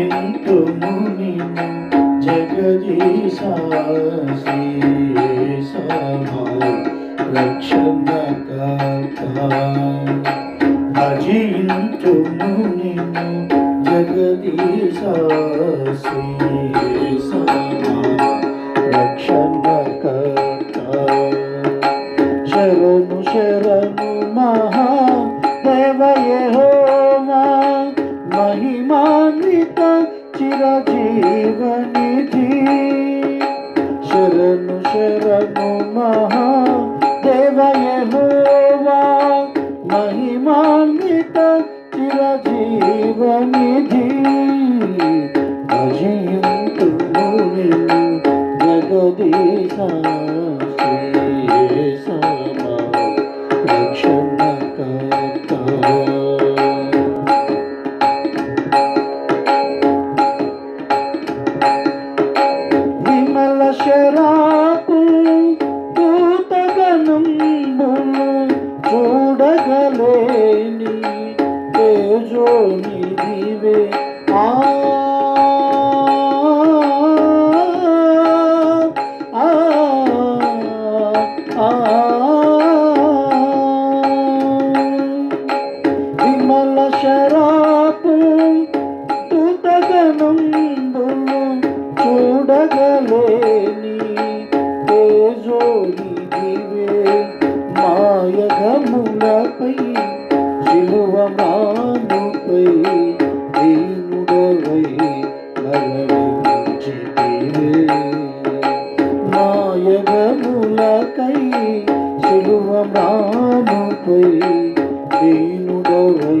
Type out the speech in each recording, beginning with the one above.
किन्तु मुनि जगदीशा समा रक्षण कथा मुनि जगदीशा समा कथा शरणु शरणु महादेव ये हो జీవనిధి శరణు శరణు మహా దేవయహోవా మహిమాన్విత చిరజీవనిధి అజయంతును నిన్ను జగదీశ శ్రీయేసమా రక్షణకర్త చూడగలేని తేజోని దివే ఆ ఆ, ఆ, విమల శరాపు తుతగనంబులు చూడగలేని తేజోని దివే మాయగములపై శిలువ మానుపై దీనుడవై మరణించితివే మాయగములకై శిలువ మానుపై దీనుడవై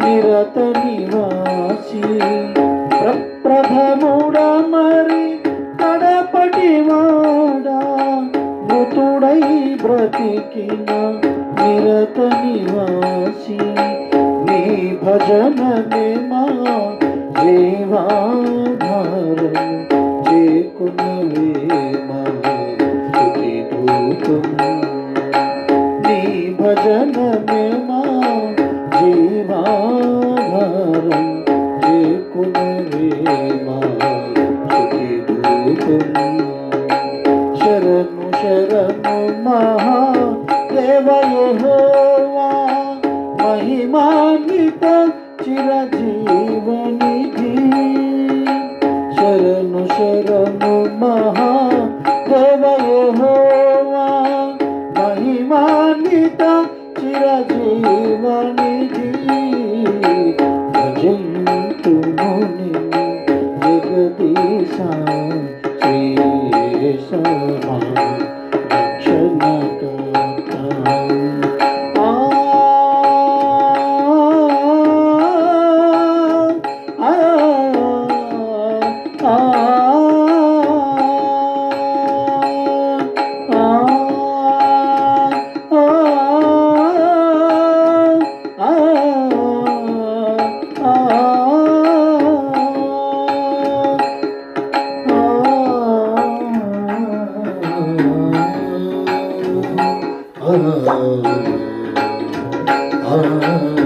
నిరత నివాసి ప్రప్రథముడ మరి కడపటి వాడా మృతుడై బ్రతికిన నిరత నివాసి నీ భజనమే మా జీవాధారము చేకునవే శరణు మహా దేవయహోవా మహిమాన్విత చిరజీవనిధి. శరణు శరణు మహా దేవయహోవా Oh, oh, oh.